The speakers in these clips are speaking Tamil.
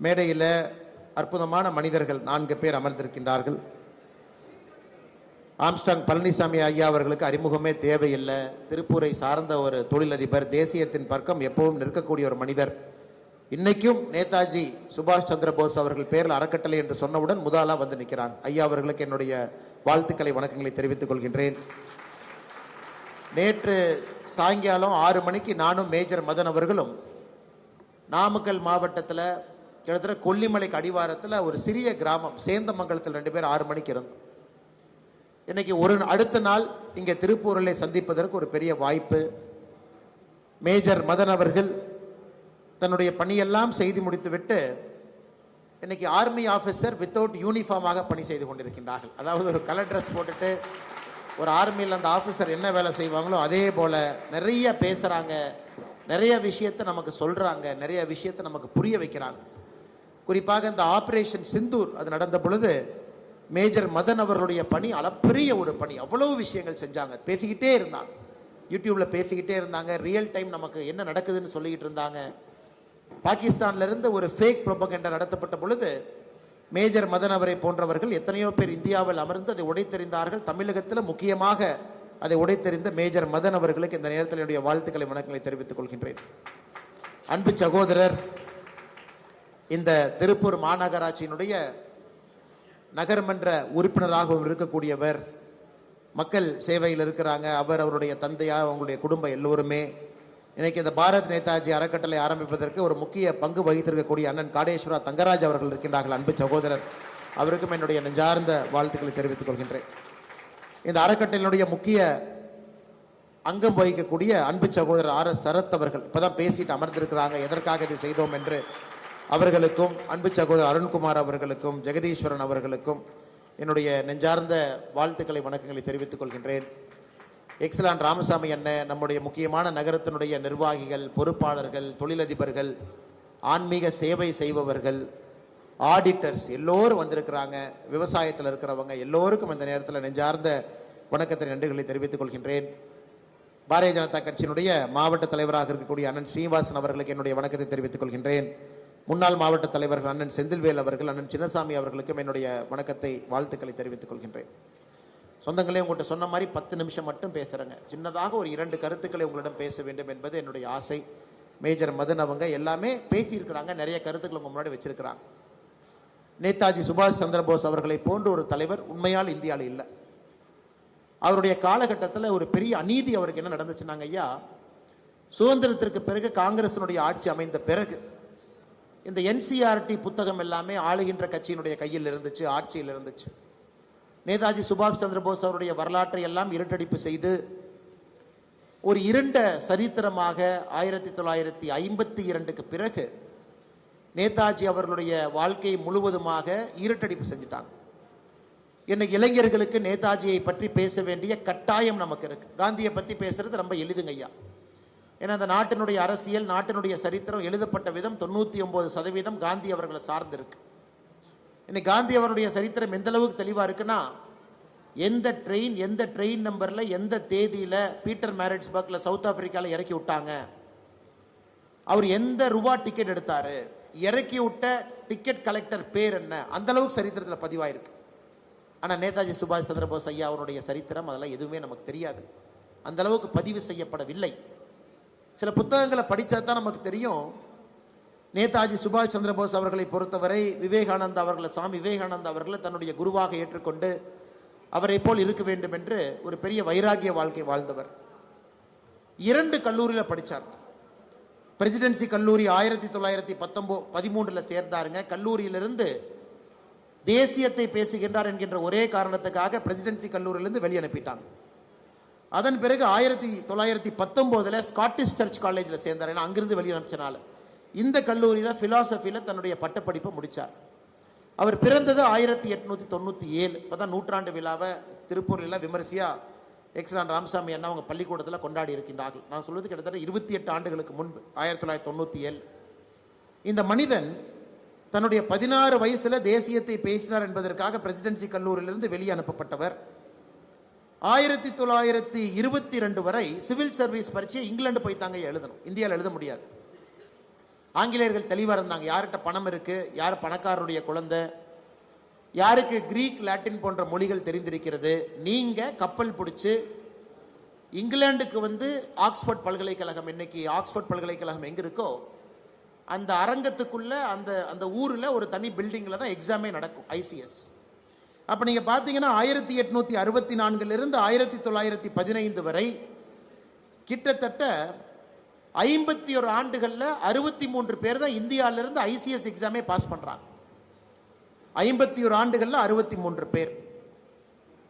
மேடையில் அற்புதமான மனிதர்கள் நான்கு பேர் அமர்ந்திருக்கின்றார்கள். ஆம்ஸ்டாங் பழனிசாமி ஐயா அவர்களுக்கு அறிமுகமே தேவையில்லை. திருப்பூரை சார்ந்த ஒரு தொழிலதிபர் தேசியத்தின் பக்கம் எப்பவும் நிற்கக்கூடிய ஒரு மனிதர். இன்னைக்கும் நேதாஜி சுபாஷ் சந்திர போஸ் அவர்கள் பேரில் அறக்கட்டளை என்று சொன்னவுடன் முதலா வந்து நிற்கிறாங்க ஐயா அவர்களுக்கு என்னுடைய வாழ்த்துக்களை வணக்கங்களை தெரிவித்துக் கொள்கின்றேன். நேற்று சாயங்காலம் ஆறு மணிக்கு நானும் மேஜர் மதன் அவர்களும் நாமக்கல் மாவட்டத்தில் கிட்டத்தட்ட கொல்லிமலைக்கு அடிவாரத்தில் ஒரு சிறிய கிராமம் சேந்தமங்கலத்தில் ரெண்டு பேர் ஆறு மணிக்கு இருந்தோம் இன்னைக்கு ஒரு அடுத்த நாள் இங்கே திருப்பூரில் சந்திப்பதற்கு ஒரு பெரிய வாய்ப்பு. மேஜர் மதன் அவர்கள் தன்னுடைய பணியெல்லாம் செய்து முடித்துவிட்டு இன்னைக்கு ஆர்மி ஆஃபீஸர் வித்தவுட் யூனிஃபார்மாக பணி செய்து கொண்டிருக்கின்றார்கள். அதாவது ஒரு கலர் ட்ரெஸ் போட்டுட்டு ஒரு ஆர்மியில் அந்த ஆஃபீஸர் என்ன வேலை செய்வாங்களோ அதே போல் நிறைய பேசுகிறாங்க நிறைய விஷயத்தை நமக்கு சொல்கிறாங்க நிறைய விஷயத்தை நமக்கு புரிய வைக்கிறாங்க. குறிப்பாக இந்த ஆபரேஷன் சிந்தூர் அது நடந்த பொழுது மேஜர் மதன் அவர்களுடைய பணி அளப்பெரிய ஒரு பணி. அவ்வளவு விஷயங்கள் செஞ்சாங்க. பேசிக்கிட்டே இருந்தாங்க. யூடியூப்ல பேசிக்கிட்டே இருந்தாங்க. ரியல் டைம் நமக்கு என்ன நடக்குதுன்னு சொல்லிக்கிட்டு இருந்தாங்க. பாகிஸ்தான்ல இருந்து ஒரு ஃபேக் ப்ரொபகண்டா நடத்தப்பட்ட பொழுது மேஜர் மதன் அவரை போன்றவர்கள் எத்தனையோ பேர் இந்தியாவில் அமர்ந்து அதை உடைத்தெறிந்தார்கள். தமிழகத்தில் முக்கியமாக அதை உடைத்தெறிந்த மேஜர் மதன் அவர்களுக்கு இந்த நேரத்தில் என்னுடைய வாழ்த்துக்களை வணக்கங்களை தெரிவித்துக் கொள்கின்றேன். அன்பு சகோதரர் இந்த திருப்பூர் மாநகராட்சியினுடைய நகர்மன்ற உறுப்பினராகவும் இருக்கக்கூடியவர். மக்கள் சேவையில் இருக்கிறாங்க. அவர் அவருடைய தந்தையார் அவங்களுடைய குடும்பம் எல்லோருமே. இன்னைக்கு இந்த பாரத் நேதாஜி அறக்கட்டளை ஆரம்பிப்பதற்கு ஒரு முக்கிய பங்கு வகித்திருக்கக்கூடிய அண்ணன் காடேஸ்வரா தங்கராஜ் அவர்கள் இருக்கின்றார்கள் அன்பு சகோதரர். அவருக்கும் என்னுடைய நெஞ்சார்ந்த வாழ்த்துக்களை தெரிவித்துக் கொள்கின்றேன். இந்த அறக்கட்டளையினுடைய முக்கிய அங்கம் வகிக்கக்கூடிய அன்பு சகோதரர் ஆர் எஸ் சரத் அவர்கள் இப்பதான் பேசிட்டு அமர்ந்திருக்கிறாங்க. எதற்காக இதை செய்தோம் என்று அவர்களுக்கும் அன்பு சகோதரர் அருண்குமார் அவர்களுக்கும் ஜெகதீஸ்வரன் அவர்களுக்கும் என்னுடைய நெஞ்சார்ந்த வாழ்த்துக்களை வணக்கங்களை தெரிவித்துக் கொள்கின்றேன். எக்ஸலான் ராமசாமி அண்ணன் நம்முடைய முக்கியமான நகரத்தினுடைய நிர்வாகிகள் பொறுப்பாளர்கள் தொழிலதிபர்கள் ஆன்மீக சேவை செய்பவர்கள் ஆடிட்டர்ஸ் எல்லோரும் வந்திருக்கிறாங்க. விவசாயத்தில் இருக்கிறவங்க எல்லோருக்கும் இந்த நேரத்தில் நெஞ்சார்ந்த வணக்கத்தின் நன்றிகளை தெரிவித்துக் கொள்கின்றேன். பாரதிய ஜனதா கட்சியினுடைய மாவட்ட தலைவராக இருக்கக்கூடிய அண்ணன் ஸ்ரீனிவாசன் அவர்களுக்கு என்னுடைய வணக்கத்தை தெரிவித்துக் கொள்கின்றேன். முன்னாள் மாவட்ட தலைவர்கள் அண்ணன் செந்தில்வேல் அவர்கள் அண்ணன் சின்னசாமி அவர்களுக்கும் என்னுடைய வணக்கத்தை வாழ்த்துக்களை தெரிவித்துக் கொள்கின்றேன். சொந்தங்களே உங்கள்கிட்ட சொன்ன மாதிரி பத்து நிமிஷம் மட்டும் பேசுகிறேங்க சின்னதாக ஒரு இரண்டு கருத்துக்களை உங்களிடம் பேச வேண்டும் என்பது என்னுடைய ஆசை. மேஜர் மதன் அவங்க எல்லாமே பேசியிருக்கிறாங்க நிறைய கருத்துக்கள் உங்கள் முன்னாடி வச்சிருக்கிறாங்க. நேதாஜி சுபாஷ் சந்திரபோஸ் அவர்களை போன்ற ஒரு தலைவர் உண்மையால் இந்தியாவில் இல்லை. அவருடைய காலகட்டத்தில் ஒரு பெரிய அநீதி அவருக்கு என்ன நடந்துச்சுன்னாங்க ஐயா? சுதந்திரத்திற்கு பிறகு காங்கிரசினுடைய ஆட்சி அமைந்த பிறகு இந்த என்சிஆர்டி புத்தகம் எல்லாமே ஆளுகின்ற கட்சியினுடைய கையில் இருந்துச்சு ஆட்சியில் இருந்துச்சு. நேதாஜி சுபாஷ் சந்திர போஸ் அவருடைய வரலாற்றை எல்லாம் இருட்டடிப்பு செய்து ஒரு இருண்ட சரித்திரமாக ஆயிரத்தி தொள்ளாயிரத்தி ஐம்பத்தி இரண்டுக்கு பிறகு நேதாஜி அவர்களுடைய வாழ்க்கை முழுவதுமாக இருட்டடிப்பு செஞ்சுட்டாங்க. இன்னைக்கு இளைஞர்களுக்கு நேதாஜியை பற்றி பேச வேண்டிய கட்டாயம் நமக்கு இருக்கு. காந்தியை பத்தி பேசுறது ரொம்ப எளிதுங்க ஐயா ஏன்னா அந்த நாட்டினுடைய அரசியல் நாட்டினுடைய சரித்திரம் எழுதப்பட்ட விதம் தொண்ணூத்தி ஒன்பது சதவீதம் காந்தி அவர்களை சார்ந்து இருக்கு இன்னைக்கு காந்தி அவருடைய சரித்திரம் எந்த அளவுக்கு தெளிவா இருக்குன்னா எந்த ட்ரெயின் எந்த ட்ரெயின் நம்பர்ல எந்த தேதியில பீட்டர் மேரிட்ஸ்பர்க்ல சவுத் ஆப்பிரிக்கால இறக்கி விட்டாங்க? அவர் எந்த ரூபா டிக்கெட் எடுத்தாரு? இறக்கி விட்ட டிக்கெட் கலெக்டர் பேர் என்ன? அந்த அளவுக்கு சரித்திரத்தில் பதிவாயிருக்கு. ஆனா நேதாஜி சுபாஷ் சந்திரபோஸ் ஐயா அவருடைய சரித்திரம் அதெல்லாம் எதுவுமே நமக்கு தெரியாது. அந்த அளவுக்கு பதிவு செய்யப்படவில்லை. சில புத்தகங்களை படித்தா தான் நமக்கு தெரியும். நேதாஜி சுபாஷ் சந்திரபோஸ் அவர்களை பொறுத்தவரை விவேகானந்தா அவர்களை சுவாமி விவேகானந்த் அவர்களை தன்னுடைய குருவாக ஏற்றுக்கொண்டு அவரை போல் இருக்க வேண்டும் என்று ஒரு பெரிய வைராகிய வாழ்க்கை வாழ்ந்தவர். இரண்டு கல்லூரியில் படித்தார் பிரசிடென்சி கல்லூரி ஆயிரத்தி தொள்ளாயிரத்தி பத்தொன்பது பதிமூன்றில் சேர்ந்தாருங்க. கல்லூரியிலிருந்து தேசியத்தை பேசுகின்றார் என்கின்ற ஒரே காரணத்துக்காக பிரசிடென்சி கல்லூரியிலிருந்து வெளியனுப்பிட்டாங்க. அதன் பிறகு ஆயிரத்தி தொள்ளாயிரத்தி பத்தொன்பதுல ஸ்காட்டிஷ் சர்ச் காலேஜில் சேர்ந்தார். ஏன்னா அங்கிருந்து வெளியே இந்த கல்லூரியில் பிலாசபியில தன்னுடைய பட்டப்படிப்பை முடித்தார் அவர் பிறந்தது ஆயிரத்தி எட்நூத்தி தொண்ணூத்தி ஏழு இப்பதான் நூற்றாண்டு விழாவை திருப்பூரில் விமரிசையா எக்ஸலான் ராமசாமி அண்ணா அவங்க பள்ளிக்கூடத்தில் கொண்டாடி இருக்கின்றார்கள். நான் சொல்வது கிட்டத்தட்ட இருபத்தி எட்டு ஆண்டுகளுக்கு முன்பு ஆயிரத்தி தொள்ளாயிரத்தி தொண்ணூற்றி ஏழு இந்த மனிதன் தன்னுடைய பதினாறு வயசில் தேசியத்தை பேசினார் என்பதற்காக பிரசிடென்சி கல்லூரியிலிருந்து வெளியே அனுப்பப்பட்டவர் ஆயிரத்தி தொள்ளாயிரத்தி இருபத்தி ரெண்டு வரை சிவில் சர்வீஸ் பரீட்சை இங்கிலாந்து போய் தாங்க எழுதணும். இந்தியாவில் எழுத முடியாது. ஆங்கிலேயர்கள் தெளிவாக இருந்தாங்க. யார்கிட்ட பணம் இருக்கு? யார் பணக்காரருடைய குழந்தை? யாருக்கு கிரீக் லாட்டின் போன்ற மொழிகள் தெரிந்திருக்கிறது? நீங்க கப்பல் பிடிச்சு இங்கிலாந்துக்கு வந்து ஆக்ஸ்போர்ட் பல்கலைக்கழகம் இன்னைக்கு ஆக்ஸ்போர்ட் பல்கலைக்கழகம் எங்க இருக்கோ அந்த அரங்கத்துக்குள்ள அந்த அந்த ஊரில் ஒரு தனி பில்டிங்கில் தான் எக்ஸாமே நடக்கும் ஐசிஎஸ் அப்போ நீங்கள் பார்த்தீங்கன்னா ஆயிரத்தி எட்நூற்றி அறுபத்தி நான்கிலிருந்து ஆயிரத்தி தொள்ளாயிரத்தி பதினைந்து வரை கிட்டத்தட்ட ஐம்பத்தி ஒரு ஆண்டுகளில் அறுபத்தி மூன்று பேர் தான் இந்தியாவிலிருந்து ஐசிஎஸ் எக்ஸாமே பாஸ் பண்ணுறாங்க ஐம்பத்தி ஒரு ஆண்டுகளில் அறுபத்தி மூன்று பேர்.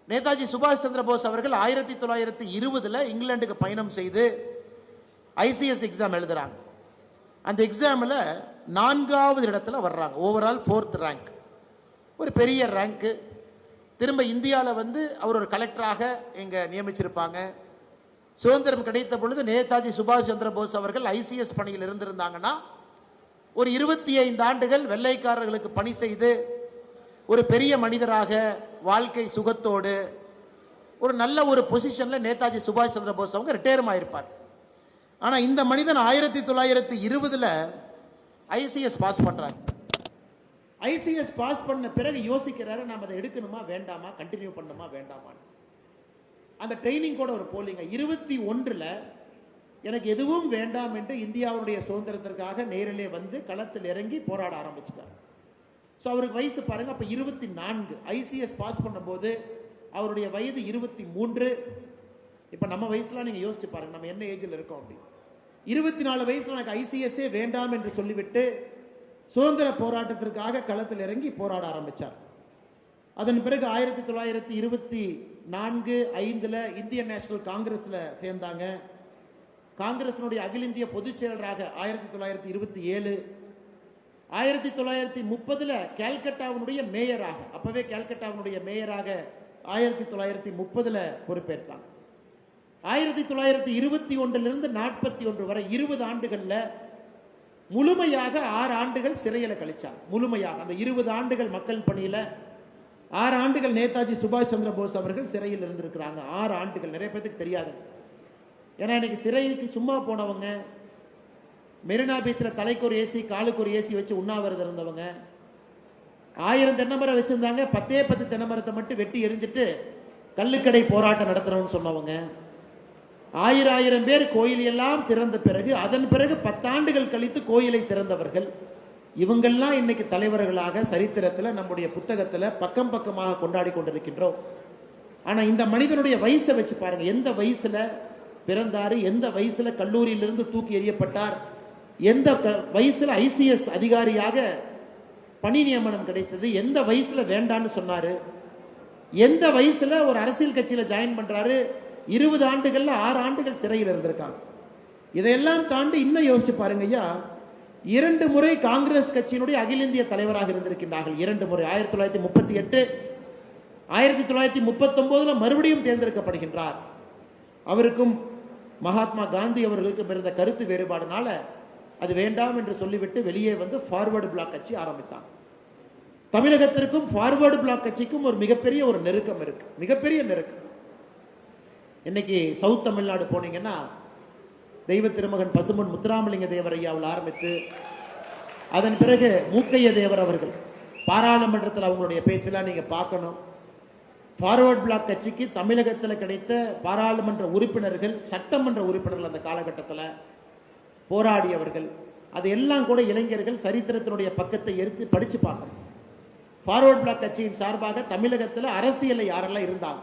நேதாஜி சுபாஷ் சந்திர போஸ் அவர்கள் ஆயிரத்தி தொள்ளாயிரத்தி இருபதில் இங்கிலாந்துக்கு பயணம் செய்து ஐசிஎஸ் எக்ஸாம் எழுதுறாங்க. அந்த எக்ஸாமில் நான்காவது இடத்துல வர்றாங்க. ஓவரால் ஃபோர்த் ரேங்க் ஒரு பெரிய ரேங்க்கு திரும்ப இந்தியாவில் வந்து அவர் ஒரு கலெக்டராக இங்கே நியமிச்சிருப்பாங்க. சுதந்திரம் கிடைத்த பொழுது நேதாஜி சுபாஷ் சந்திர போஸ் அவர்கள் ஐசிஎஸ் பணியில் இருந்திருந்தாங்கன்னா ஒரு இருபத்தி ஐந்து ஆண்டுகள் வெள்ளைக்காரர்களுக்கு பணி செய்து ஒரு பெரிய மனிதராக வாழ்க்கை சுகத்தோடு ஒரு நல்ல ஒரு பொசிஷனில் நேதாஜி சுபாஷ் சந்திர போஸ் அவங்க ரிட்டையரும் ஆயிருப்பார். ஆனால் இந்த மனிதன் ஆயிரத்தி தொள்ளாயிரத்தி இருபதில் ஐசிஎஸ் பாஸ் பண்ணுறாங்க ஐசிஎஸ் பாஸ் பண்ண பிறகு யோசிக்கிறாரு நாம் அதை எடுக்கணுமா வேண்டாமா கண்டினியூ பண்ணுமா வேண்டாமா அந்த ட்ரைனிங் கூட ஒரு போலிங்க இருபத்தி ஒன்றில் எனக்கு எதுவும் வேண்டாம் என்று இந்தியாவுடைய சுதந்திரத்திற்காக நேரிலே வந்து களத்தில் இறங்கி போராட ஆரம்பிச்சிட்டார். ஸோ அவருக்கு வயசு பாருங்க அப்போ இருபத்தி நான்கு. ஐசிஎஸ் பாஸ் பண்ணும்போது அவருடைய வயது இருபத்தி மூன்று. இப்போ நம்ம வயசுலாம் நீங்கள் யோசிச்சு பாருங்க நம்ம என்ன ஏஜில் இருக்கோம் அப்படி. இருபத்தி நாலு வயசுல எனக்கு ஐசிஎஸ்ஏ வேண்டாம் என்று சொல்லிவிட்டு சுதந்திர போராட்டத்திற்காக களத்தில் இறங்கி போராட ஆரம்பித்தார் அதன் பிறகு ஆயிரத்தி தொள்ளாயிரத்தி இருபத்தி நான்கு ஐந்தில் இந்தியன் நேஷனல் காங்கிரஸில் சேர்ந்தாங்க. காங்கிரசினுடைய அகில இந்திய பொதுச் செயலராக ஆயிரத்தி தொள்ளாயிரத்தி இருபத்தி ஏழு ஆயிரத்தி தொள்ளாயிரத்தி முப்பதில் கேல்கட்டாவினுடைய மேயராக அப்பவே கேல்கட்டாவினுடைய மேயராக ஆயிரத்தி தொள்ளாயிரத்தி முப்பதில் பொறுப்பேற்றாங்க ஆயிரத்தி தொள்ளாயிரத்தி இருபத்தி ஒன்றிலிருந்து நாற்பத்தி ஒன்று வரை இருபது ஆண்டுகளில் முழுமையாக ஆறு ஆண்டுகள் சிறையில கழிச்சார் முழுமையாக. அந்த இருபது ஆண்டுகள் மக்கள் பணியில ஆறு ஆண்டுகள் நேதாஜி சுபாஷ் சந்திர போஸ் அவர்கள் சிறையில் இருந்திருக்கிறாங்க. ஆறு ஆண்டுகள். நிறைய பேருக்கு தெரியாது. ஏன்னா இன்னைக்கு சிறைக்கு சும்மா போனவங்க மெரினா பீச்சில் தலைக்கு ஒரு ஏசி காலுக்கு ஒரு ஏசி வச்சு உண்ணாவிரதம் இருந்தவங்க ஆயிரம் தென்னமரம் வச்சிருந்தாங்க. பத்தே பத்து தென்னமரத்தை மட்டும் வெட்டி எரிஞ்சிட்டு கள்ளுக்கடை போராட்டம் நடத்துறோம்னு சொன்னவங்க ஆயிரம் ஆயிரம் பேர் கோயில் எல்லாம் திறந்த பிறகு அதன் பிறகு பத்தாண்டுகள் கழித்து கோயிலை திறந்தவர்கள். இவங்கெல்லாம் இன்னைக்கு தலைவர்களாக சரித்திரத்தில் நம்முடைய புத்தகத்தில் பக்கம் பக்கமாக கொண்டாடி கொண்டிருக்கின்றோம். ஆனால் இந்த மனிதனுடைய வயசை வச்சு பாருங்க. எந்த வயசுல பிறந்தாரு எந்த வயசுல கல்லூரியிலிருந்து தூக்கி எறியப்பட்டார் எந்த வயசுல ஐசிஎஸ் அதிகாரியாக பணி நியமனம் கிடைத்தது எந்த வயசுல வேண்டான்னு சொன்னாரு எந்த வயசுல ஒரு அரசியல் கட்சியில ஜாயின் பண்றாரு இருபது ஆண்டுகள்ல ஆறு ஆண்டுகள் சிறையில் இருந்திருக்காங்க. இதையெல்லாம் தாண்டி இன்னும் யோசிச்சு பாருங்க ஐயா இரண்டு முறை காங்கிரஸ் கட்சியினுடைய அகில இந்திய தலைவராக இருந்திருக்கின்றார்கள். இரண்டு முறை ஆயிரத்தி தொள்ளாயிரத்தி முப்பத்தி எட்டு ஆயிரத்தி தொள்ளாயிரத்தி முப்பத்தி ஒன்பதுல மறுபடியும் தேர்ந்தெடுக்கப்படுகின்றார் அவருக்கும் மகாத்மா காந்தி அவர்களுக்கும் இருந்த கருத்து வேறுபாடுனால அது வேண்டாம் என்று சொல்லிவிட்டு வெளியே வந்து ஃபார்வர்டு பிளாக் கட்சி ஆரம்பித்தாங்க. தமிழகத்திற்கும் ஃபார்வர்டு பிளாக் கட்சிக்கும் ஒரு மிகப்பெரிய ஒரு நெருக்கம் இருக்கு. மிகப்பெரிய நெருக்கம். இன்னைக்கு சவுத் தமிழ்நாடு போனீங்கன்னா தெய்வ திருமகன் பசுமன் முத்துராமலிங்க தேவர் ஐயாவில் ஆரம்பித்து அதன் பிறகு மூக்கைய தேவர் அவர்கள் பாராளுமன்றத்தில் அவங்களுடைய பேச்செல்லாம் நீங்கள் பார்க்கணும். ஃபார்வர்ட் பிளாக் கட்சிக்கு தமிழகத்தில் கிடைத்த பாராளுமன்ற உறுப்பினர்கள் சட்டமன்ற உறுப்பினர்கள் அந்த காலகட்டத்தில் போராடியவர்கள். அது எல்லாம் கூட இளைஞர்கள் சரித்திரத்தினுடைய பக்கத்தை எடுத்து படித்து பார்க்கணும். ஃபார்வர்ட் பிளாக் கட்சியின் சார்பாக தமிழகத்தில் அரசியலில் யாரெல்லாம் இருந்தாங்க?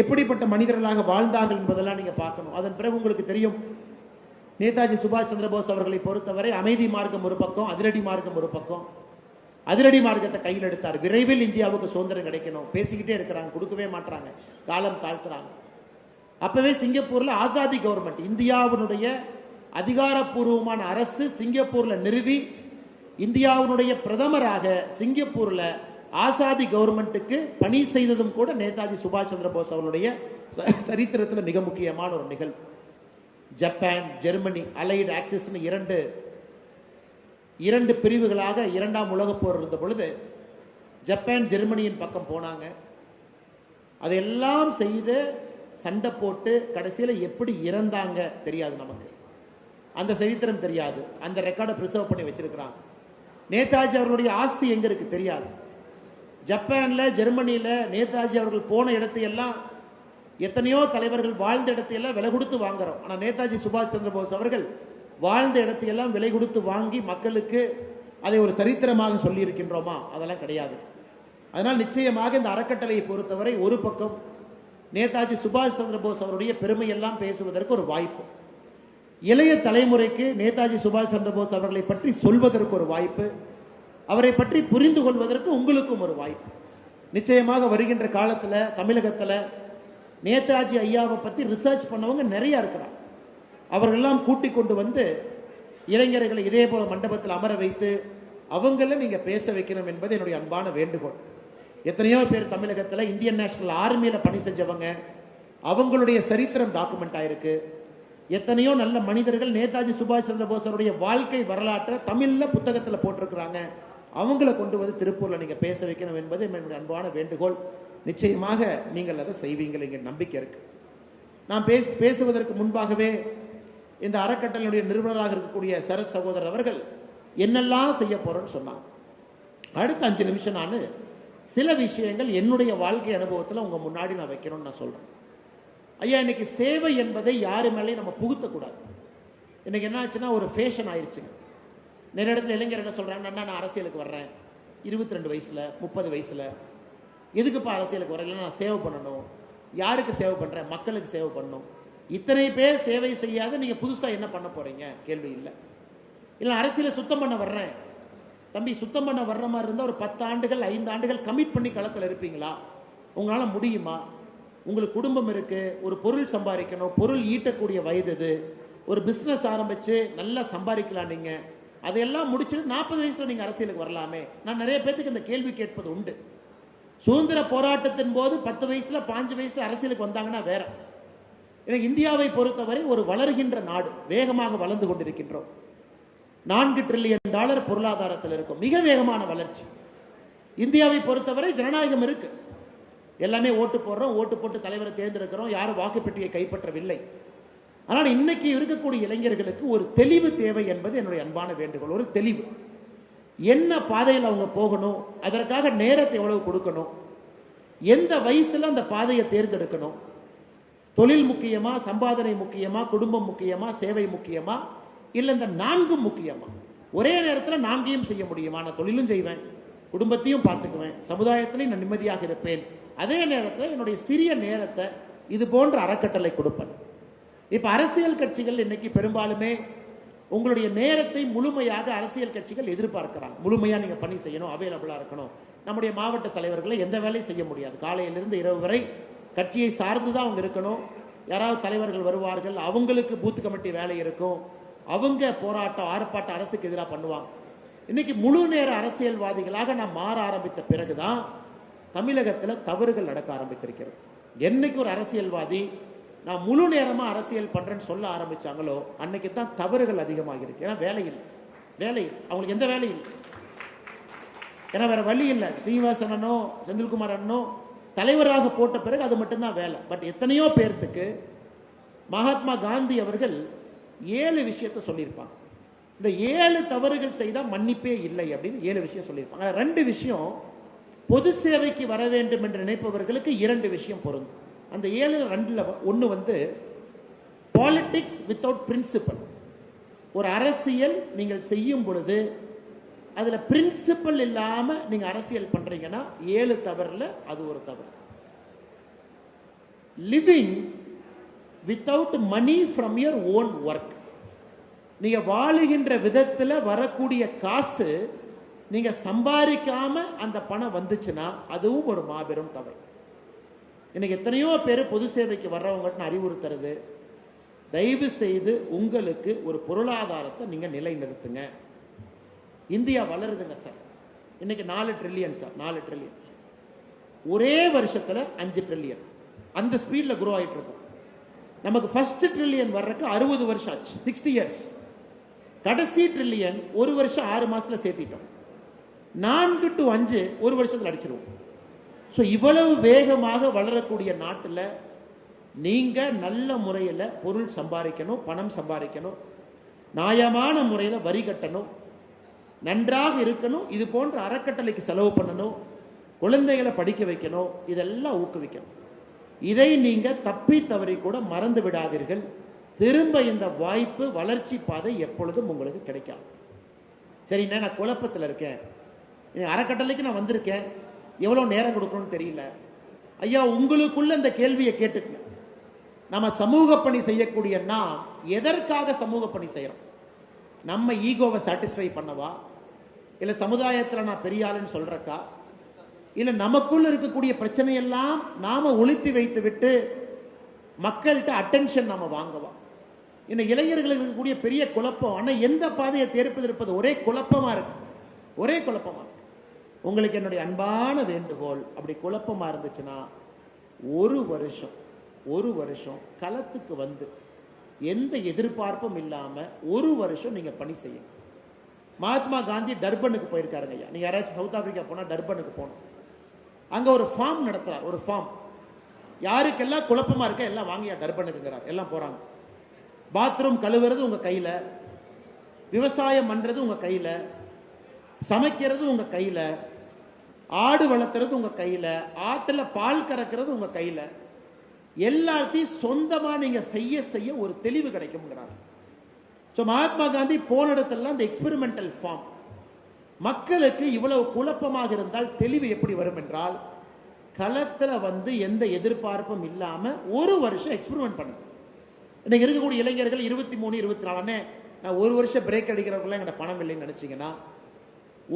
எப்படிப்பட்ட மனிதர்களாக வாழ்ந்தார்கள் என்பதெல்லாம் நீங்க பார்க்கணும். அதன் பிறகு உங்களுக்கு தெரியும். நேதாஜி சுபாஷ் சந்திரபோஸ் அவர்களை பொறுத்தவரை அமைதி மார்க்கம் ஒரு பக்கம் அதிரடி மார்க்கம் ஒரு பக்கம். அதிரடி மார்க்கத்தை கையில் எடுத்தார். விரைவில் இந்தியாவுக்கு சுதந்திரம் கிடைக்கணும். பேசிக்கிட்டே இருக்கிறாங்க கொடுக்கவே மாட்றாங்க. காலம் தாழ்த்துறாங்க. அப்பவே சிங்கப்பூர்ல ஆசாதி கவர்மெண்ட் இந்தியாவினுடைய அதிகாரப்பூர்வமான அரசு சிங்கப்பூர்ல நிறுவி இந்தியாவினுடைய பிரதமராக சிங்கப்பூர்ல ஆசாதி கவர்மெண்ட்டுக்கு பணி செய்ததும் கூட நேதாஜி சுபாஷ் சந்திர போஸ் அவருடைய ச- மிக முக்கியமான ஒரு நிகழ்வு. ஜப்பான் ஜெர்மனி அலைடு ஆக்சிஸ்னு இரண்டு இரண்டு பிரிவுகளாக இரண்டாம் உலகப் போர் இருந்த பொழுது ஜப்பான் ஜெர்மனியின் பக்கம் போனாங்க. அதையெல்லாம் செய்து சண்டை போட்டு கடைசியில் எப்படி இறந்தாங்க தெரியாது நமக்கு. அந்த சரித்திரம் தெரியாது. அந்த ரெக்கார்டை ப்ரிசர்வ் பண்ணி வச்சிருக்கிறாங்க. நேதாஜி அவர்களுடைய ஆஸ்தி எங்க இருக்கு தெரியாது. ஜப்பான்ல ஜெர்மனியில நேதாஜி அவர்கள் போன இடத்தையெல்லாம் எத்தனையோ தலைவர்கள் வாழ்ந்த இடத்தையெல்லாம் விலை கொடுத்து வாங்குறோம். ஆனால் நேதாஜி சுபாஷ் சந்திர போஸ் அவர்கள் வாழ்ந்த இடத்தையெல்லாம் விலை கொடுத்து வாங்கி மக்களுக்கு அதை ஒரு சரித்திரமாக சொல்லியிருக்கின்றோமா? அதெல்லாம் கிடையாது. அதனால் நிச்சயமாக இந்த அறக்கட்டளையை பொறுத்தவரை ஒரு பக்கம் நேதாஜி சுபாஷ் சந்திர போஸ் அவருடைய பெருமையெல்லாம் பேசுவதற்கு ஒரு வாய்ப்பு. இளைய தலைமுறைக்கு நேதாஜி சுபாஷ் சந்திர போஸ் அவர்களை பற்றி சொல்வதற்கு ஒரு வாய்ப்பு. அவரை பற்றி புரிந்து கொள்வதற்கு உங்களுக்கும் ஒரு வாய்ப்பு. நிச்சயமாக வருகின்ற காலத்தில் தமிழகத்தில் நேதாஜி ஐயாவை பற்றி ரிசர்ச் பண்ணவங்க நிறைய இருக்கிறாங்க. அவர்களெல்லாம் கூட்டி கொண்டு வந்து இளைஞர்களை இதே போல மண்டபத்தில் அமர வைத்து அவங்கள நீங்க பேச வைக்கணும் என்பது என்னுடைய அன்பான வேண்டுகோள். எத்தனையோ பேர் தமிழகத்தில் இந்தியன் நேஷனல் ஆர்மியில் பணி செஞ்சவங்க அவங்களுடைய சரித்திரம் டாக்குமெண்ட் ஆயிருக்கு. எத்தனையோ நல்ல மனிதர்கள் நேதாஜி சுபாஷ் சந்திர போஸருடைய வாழ்க்கை வரலாற்றை தமிழில் புத்தகத்தில் போட்டிருக்கிறாங்க. அவங்கள கொண்டு வந்து திருப்பூர்ல நீங்க பேச வைக்கணும் என்பது என்னுடைய அன்பான வேண்டுகோள். நிச்சயமாக நீங்கள் அதை செய்வீங்கள் எங்கள் நம்பிக்கை இருக்கு. நான் பேச பேசுவதற்கு முன்பாகவே இந்த அறக்கட்டளையுடைய நிறுவனராக இருக்கக்கூடிய சரத் சகோதரர் அவர்கள் என்னெல்லாம் செய்ய போறேன்னு சொன்னாங்க அடுத்த அஞ்சு நிமிஷம் நான் சில விஷயங்கள் என்னுடைய வாழ்க்கை அனுபவத்தில் உங்க முன்னாடி நான் வைக்கணும்னு நான் சொல்றேன். ஐயா இன்னைக்கு சேவை என்பதை யாரு மேலேயும் நம்ம புகுத்தக்கூடாது. இன்னைக்கு என்ன ஆச்சுன்னா ஒரு ஃபேஷன் ஆயிடுச்சுங்க நிறைய இடத்துல இளைஞர் என்ன சொல்கிறாங்க அண்ணா நான் அரசியலுக்கு வர்றேன். இருபத்தி ரெண்டு வயசில் முப்பது வயசில். எதுக்குப்பா அரசியலுக்கு வரல நான் சேவை பண்ணணும். யாருக்கு சேவை பண்ணுறேன் மக்களுக்கு சேவை பண்ணணும். இத்தனை பேர் சேவை செய்யாத. நீங்கள் புதுசாக என்ன பண்ண போகிறீங்க கேள்வி இல்லை. இல்லை அரசியலை சுத்தம் பண்ண வர்றேன். தம்பி சுத்தம் பண்ண வர்ற மாதிரி இருந்தால் ஒரு பத்து ஆண்டுகள் ஐந்து ஆண்டுகள் கமிட் பண்ணி களத்தில் இருப்பீங்களா? உங்களால் முடியுமா? உங்களுக்கு குடும்பம் இருக்குது ஒரு பொருள் சம்பாதிக்கணும். பொருள் ஈட்டக்கூடிய வயது இது. ஒரு பிஸ்னஸ் ஆரம்பித்து நல்லா சம்பாதிக்கலாம் நீங்கள் அதையெல்லாம் முடிச்சுட்டு நாற்பது வயசுல நீங்க அரசியலுக்கு வரலாமே. நான் நிறைய பேத்துக்கு இந்த கேள்வி கேட்பது உண்டு. சுதந்திர போராட்டத்தின் போது பத்து வயசுல பாஞ்சு வயசுல அரசியலுக்கு வந்தாங்கன்னா வேற. ஏன்னா இந்தியாவை பொறுத்தவரை ஒரு வளர்கின்ற நாடு வேகமாக வளர்ந்து கொண்டிருக்கின்றோம். நான்கு ட்ரில்லியன் டாலர் பொருளாதாரத்தில் இருக்கும். மிக வேகமான வளர்ச்சி. இந்தியாவை பொறுத்தவரை ஜனநாயகம் இருக்கு. எல்லாமே ஓட்டு போடுறோம் ஓட்டு போட்டு தலைவரை தேர்ந்தெடுக்கிறோம் யாரும் வாக்குப்பெட்டியை கைப்பற்றவில்லை. ஆனால் இன்னைக்கு இருக்கக்கூடிய இளைஞர்களுக்கு ஒரு தெளிவு தேவை என்பது என்னுடைய அன்பான வேண்டுகோள். ஒரு தெளிவு. என்ன பாதையில் அவங்க போகணும்? அதற்காக நேரத்தை எவ்வளவு கொடுக்கணும்? எந்த வயசுல அந்த பாதையை தேர்ந்தெடுக்கணும்? தொழில் முக்கியமா? சம்பாதனை முக்கியமா? குடும்பம் முக்கியமா? சேவை முக்கியமா? இல்லை இந்த நான்கும் முக்கியமா? ஒரே நேரத்தில் நான்கையும் செய்ய முடியுமா? நான் தொழிலும் செய்வேன் குடும்பத்தையும் பார்த்துக்குவேன் சமுதாயத்திலையும் நான் நிம்மதியாக இருப்பேன். அதே நேரத்தில் என்னுடைய சிறிய நேரத்தை இது போன்ற அறக்கட்டளை கொடுப்பேன். இப்ப அரசியல் கட்சிகள் இன்னைக்கு பெரும்பாலுமே உங்களுடைய நேரத்தை முழுமையாக அரசியல் கட்சிகள் எதிர்பார்க்கிறாங்க. முழுமையா நீங்க பணி செய்யணும் அவைலபிளா இருக்கணும். நம்முடைய மாவட்ட தலைவர்களை எந்த வேலையும் செய்ய முடியாது. காலையிலிருந்து இரவு வரை கட்சியை சார்ந்து தான் அவங்க இருக்கணும். யாராவது தலைவர்கள் வருவார்கள் அவங்களுக்கு பூத் கமிட்டி வேலை இருக்கும். அவங்க போராட்டம் ஆர்ப்பாட்டம் அரசுக்கு எதிராக பண்ணுவாங்க. இன்னைக்கு முழு நேர அரசியல்வாதிகளாக நாம் மாற ஆரம்பித்த பிறகுதான் தமிழகத்தில் தவறுகள் நடக்க ஆரம்பித்திருக்கிறது. என்னைக்கு ஒரு அரசியல்வாதி நான் முழு நேரமாக அரசியல் பண்றேன்னு சொல்ல ஆரம்பிச்சாங்களோ அன்னைக்கு தான் தவறுகள் அதிகமாக இருக்கு ஏன்னா வேலை இல்லை. வேலை அவங்களுக்கு எந்த வேலையும் இல்லை. ஏன்னா வேற வழி இல்லை. ஸ்ரீனிவாசன் அண்ணனோ செந்தில்குமார் அண்ணோ தலைவராக போட்ட பிறகு அது மட்டும்தான் வேலை. பட் எத்தனையோ பேர்த்துக்கு மகாத்மா காந்தி அவர்கள் ஏழு விஷயத்தை சொல்லியிருப்பாங்க. இந்த ஏழு தவறுகள் செய்தால் மன்னிப்பே இல்லை அப்படின்னு ஏழு விஷயம் சொல்லியிருப்பாங்க. ரெண்டு விஷயம் பொது சேவைக்கு வர வேண்டும் என்று நினைப்பவர்களுக்கு இரண்டு விஷயம் பொருந்தும். அந்த ஏழு ரெண்டில் ஒன்று வந்து பாலிட்டிக்ஸ் வித்தவுட் பிரின்சிபல் ஒரு அரசியல் நீங்கள் செய்யும் பொழுது அதில் பிரின்சிபல் இல்லாமல் நீங்கள் அரசியல் பண்ணுறீங்கன்னா ஏழு தவறில் அது ஒரு தவறு. Living without money from your own work நீங்கள் வாழுகின்ற விதத்தில் வரக்கூடிய காசு நீங்கள் சம்பாதிக்காமல் அந்த பணம் வந்துச்சுன்னா அதுவும் ஒரு மாபெரும் தவறு. இன்னைக்கு எத்தனையோ பேர் பொது சேவைக்கு வர்றவங்கன்னு அறிவுறுத்துறது. தயவு செய்து உங்களுக்கு ஒரு பொருளாதாரத்தை நீங்க நிலைநிறுத்துங்க. India வளருதுங்க sir. இன்னைக்கு நாலு ட்ரில்லியன் சார் நாலு ட்ரில்லியன் ஒரே வருஷத்துல அஞ்சு ட்ரில்லியன் அந்த ஸ்பீட்ல குரோ ஆகிட்டு இருக்கும். நமக்கு ஃபர்ஸ்ட் ட்ரில்லியன் வர்றதுக்கு அறுபது வருஷம் ஆச்சு சிக்ஸ்டி இயர்ஸ் கடைசி ட்ரில்லியன் ஒரு வருஷம் ஆறு மாசத்துல சேர்த்திட்டோம். நான்கு டு அஞ்சு ஒரு வருஷத்துல அடிச்சிருவோம். ஸோ இவ்வளவு வேகமாக வளரக்கூடிய நாட்டில் நீங்கள் நல்ல முறையில் பொருள் சம்பாதிக்கணும் பணம் சம்பாதிக்கணும் நியாயமான முறையில் வரி கட்டணும் நன்றாக இருக்கணும் இது போன்ற அறக்கட்டளைக்கு செலவு பண்ணணும் குழந்தைகளை படிக்க வைக்கணும் இதெல்லாம் ஊக்குவிக்கணும். இதை நீங்கள் தப்பி தவறி கூட மறந்து விடாதீர்கள். திரும்ப இந்த வாய்ப்பு வளர்ச்சி பாதை எப்பொழுதும் உங்களுக்கு கிடைக்காது. சரிண்ணா நான் குழப்பத்தில் இருக்கேன். அறக்கட்டளைக்கு நான் வந்திருக்கேன். எவ்வளோ நேரம் கொடுக்கணும்னு தெரியல. ஐயா உங்களுக்குள்ள இந்த கேள்வியை கேட்டுக்கங்க. நம்ம சமூக பணி செய்யக்கூடிய நாம் எதற்காக சமூக பணி செய்கிறோம் நம்ம ஈகோவை சாட்டிஸ்ஃபை பண்ணவா? இல்லை சமுதாயத்தில் நான் பெரிய ஆளுன்னு இல்லை நமக்குள்ள இருக்கக்கூடிய பிரச்சனையெல்லாம் நாம் ஒழித்து வைத்து விட்டு மக்கள்கிட்ட அட்டென்ஷன் நாம் வாங்கவா? இந்த இளைஞர்களுக்கு இருக்கக்கூடிய பெரிய குழப்பம் ஆனால் எந்த பாதையை தேர்ப்பது ஒரே குழப்பமாக இருக்கு. ஒரே குழப்பமா உங்களுக்கு என்னுடைய அன்பான வேண்டுகோள். அப்படி குழப்பமா இருந்துச்சுன்னா ஒரு வருஷம் ஒரு வருஷம் களத்துக்கு வந்து எந்த எதிர்பார்ப்பும் இல்லாம ஒரு வருஷம் நீங்க பணி செய்யும் மகாத்மா காந்தி டர்பனுக்கு போயிருக்காருங்க ஐயா. நீங்க யாராச்சும் சவுத் ஆப்பிரிக்கா போனா டர்பனுக்கு போகணும். அங்க ஒரு ஃபார்ம் நடத்துறார் ஒரு ஃபார்ம். யாருக்கெல்லாம் குழப்பமா இருக்க எல்லாம் வாங்கியா டர்பனுக்குங்கிறார். எல்லாம் போறாங்க. பாத்ரூம் கழுவுறது உங்க கையில விவசாயம் பண்றது உங்க கையில சமைக்கிறது உங்க கையில ஆடு வளர்த்துறது உங்க கையில ஆட்டுல பால் கறக்கிறது உங்க கையில. எல்லாத்தையும் சொந்தமா நீங்க செய்ய செய்ய ஒரு தெளிவு கிடைக்கும்ங்கிறாங்க. ஸோ மகாத்மா காந்தி போன இடத்துல இந்த எக்ஸ்பெரிமெண்டல் ஃபார்ம் மக்களுக்கு இவ்வளவு குழப்பமாக இருந்தால் தெளிவு எப்படி வரும் என்றால் களத்துல வந்து எந்த எதிர்பார்ப்பும் இல்லாம ஒரு வருஷம் எக்ஸ்பெரிமெண்ட் பண்ணுங்க இன்னைக்கு இருக்கக்கூடிய இளைஞர்கள் இருபத்தி மூணு இருபத்தி நாலுன்னு நான் ஒரு வருஷம் பிரேக் அடிக்கிறவங்களாம் எங்கிட்ட பணம் இல்லைன்னு நினைச்சீங்கன்னா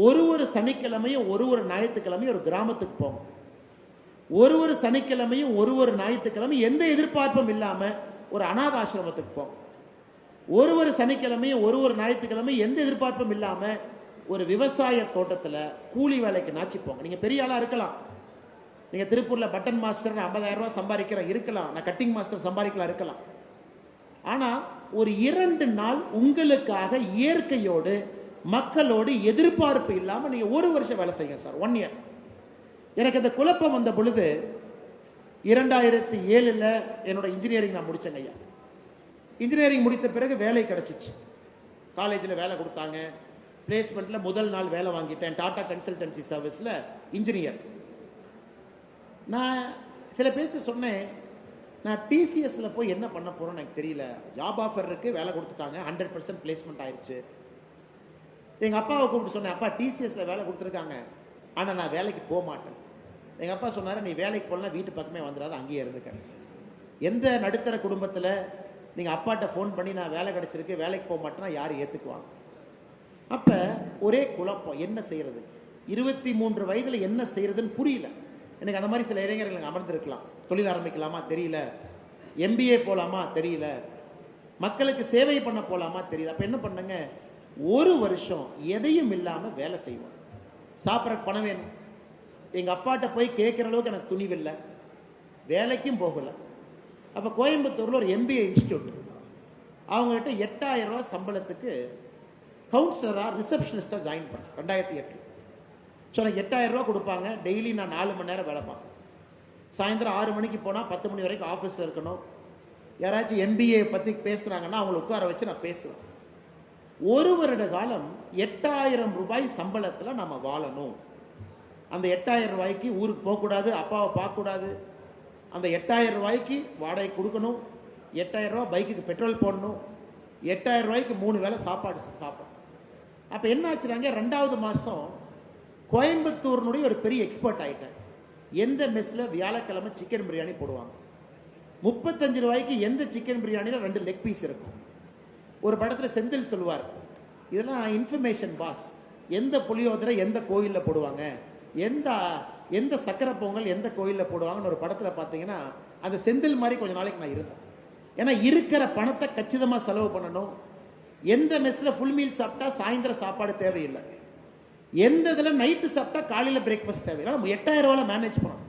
ஒரு ஒரு சனிக்கிழமையும் ஒரு ஒரு ஞாயிற்றுக்கிழமையும் ஒரு கிராமத்துக்கு போகும் ஒரு ஒரு சனிக்கிழமையும் ஒரு ஒரு ஞாயிற்றுக்கிழமையும் எந்த எதிர்பார்ப்பும் இல்லாம ஒரு அனாத ஆசிரமத்துக்கு ஒரு ஒரு சனிக்கிழமையும் ஒரு ஒரு ஞாயிற்றுக்கிழமையும் எந்த எதிர்பார்ப்பும் இல்லாம ஒரு விவசாய தோட்டத்தில் கூலி வேலைக்கு நாச்சி போங்க நீங்க பெரிய ஆளா இருக்கலாம். நீங்க திருப்பூர்ல பட்டன் மாஸ்டர் ஐம்பதாயிரம் ரூபாய் சம்பாதிக்கிற இருக்கலாம். நான் கட்டிங் மாஸ்டர் சம்பாதிக்கலாம் இருக்கலாம். ஆனா ஒரு இரண்டு நாள் உங்களுக்காக இயற்கையோடு மக்களோடு எதிர்பார்ப்பு இல்லாமல் நீங்கள் ஒரு வருஷம் வேலை செய்யுங்க சார் ஒன் இயர் எனக்கு இந்த குழப்பம் வந்த பொழுது இரண்டாயிரத்தி ஏழில் என்னோட இன்ஜினியரிங் நான் முடித்தேங்க ஐயா. இன்ஜினியரிங் முடித்த பிறகு வேலை கிடச்சிச்சு. காலேஜில் வேலை கொடுத்தாங்க. பிளேஸ்மெண்ட்டில் முதல் நாள் வேலை வாங்கிட்டேன். டாடா கன்சல்டன்சி சர்வீஸில் இன்ஜினியர் நான் சில பேருக்கு சொன்னேன் நான் டிசிஎஸ்ல போய் என்ன பண்ண போறேன்னு எனக்கு தெரியல. ஜாப் ஆஃபர் இருக்கு வேலை கொடுத்துட்டாங்க. ஹண்ட்ரட் பர்சன்ட் பிளேஸ்மெண்ட் ஆயிடுச்சு எங்க அப்பாவை கூப்பிட்டு சொன்னேன் அப்பா டிசிஎஸ்ல வேலை கொடுத்துருக்காங்க. ஆனா நான் வேலைக்கு போக மாட்டேன். எங்க அப்பா சொன்னாரு நீ வேலைக்கு போகலாம் வீட்டு பக்கமே வந்துடாத அங்கேயே இருந்துக்க. எந்த நடுத்தர குடும்பத்துல நீங்க அப்பாட்ட ஃபோன் பண்ணி நான் வேலை கிடைச்சிருக்கு வேலைக்கு போக மாட்டேன்னா யார் ஏத்துக்குவாங்க அப்ப ஒரே குழப்பம் என்ன செய்யறது? இருபத்தி மூன்று வயதுல என்ன செய்யறதுன்னு புரியல. எனக்கு அந்த மாதிரி சில இளைஞர்கள் அமர்ந்திருக்கலாம். தொழில் ஆரம்பிக்கலாமா தெரியல. எம்பிஏ போலாமா தெரியல. மக்களுக்கு சேவை பண்ண போலாமா தெரியல. அப்ப என்ன பண்ணுங்க? ஒரு வருஷம் எதையும் இல்லாமல் வேலை செய்வோம் சாப்பிட்ற பணம் வேணும். எங்கள் அப்பாட்ட போய் கேட்குற அளவுக்கு எனக்கு துணிவில்லை வேலைக்கும் போகலை. அப்போ கோயம்புத்தூரில் ஒரு எம்பிஏ இன்ஸ்டியூட் அவங்ககிட்ட எட்டாயிரம் ரூபா சம்பளத்துக்கு கவுன்சிலராக ரிசப்ஷனிஸ்டாக ஜாயின் பண்ணேன். ரெண்டாயிரத்தி எட்டு ஸோ எனக்கு எட்டாயிரம் ரூபா கொடுப்பாங்க. டெய்லி நான் நாலு மணி நேரம் வேலை பார்ப்பேன். சாயந்தரம் ஆறு மணிக்கு போனால் பத்து மணி வரைக்கும் ஆஃபீஸில் இருக்கணும். யாராச்சும் எம்பிஏ பற்றி பேசுகிறாங்கன்னா அவங்கள உட்கார வச்சு நான் பேசுவேன். ஒரு வருட காலம் எட்டாயிரம் ரூபாய் சம்பளத்தில் நம்ம வாழணும். அந்த எட்டாயிரம் ரூபாய்க்கு ஊருக்கு போகக்கூடாது அப்பாவை பார்க்கக்கூடாது. அந்த எட்டாயிரம் ரூபாய்க்கு வாடகை கொடுக்கணும். எட்டாயிரம் ரூபாய் பைக்குக்கு பெட்ரோல் போடணும். எட்டாயிரம் ரூபாய்க்கு மூணு வேளை சாப்பாடு சாப்பிடும் அப்போ என்ன ஆச்சுனாங்க ரெண்டாவது மாதம் கோயம்புத்தூர்னுடைய ஒரு பெரிய எக்ஸ்பர்ட் ஆகிட்டேன் எந்த மெஸ்ஸில் வியாழக்கிழமை சிக்கன் பிரியாணி போடுவாங்க. முப்பத்தஞ்சு ரூபாய்க்கு எந்த சிக்கன் பிரியாணியில் ரெண்டு லெக் பீஸ் இருக்கும். ஒரு படத்துல செந்தில் சொல்லுவார் இதெல்லாம் இன்ஃபர்மேஷன் பாஸ் எந்த புளியோதரை எந்த கோயில்ல போடுவாங்க? எந்த எந்த சக்கரை பொங்கல் எந்த கோயில்ல போடுவாங்கன்னு ஒரு படத்துல பாத்தீங்கன்னா அந்த செந்தில் மாதிரி கொஞ்ச நாளைக்கு நான் இருந்தேன். ஏன்னா இருக்கிற பணத்தை கச்சிதமா செலவு பண்ணணும். எந்த மெஸ்ல ஃபுல் மீல் சாப்பிட்டா சாயந்தரம் சாப்பாடு தேவையில்லை. எந்த இதுல நைட்டு சாப்பிட்டா காலையில பிரேக்ஃபாஸ்ட் தேவையில்லை. நம்ம எட்டாயிரம் ரூபாய் மேனேஜ் பண்ணணும்.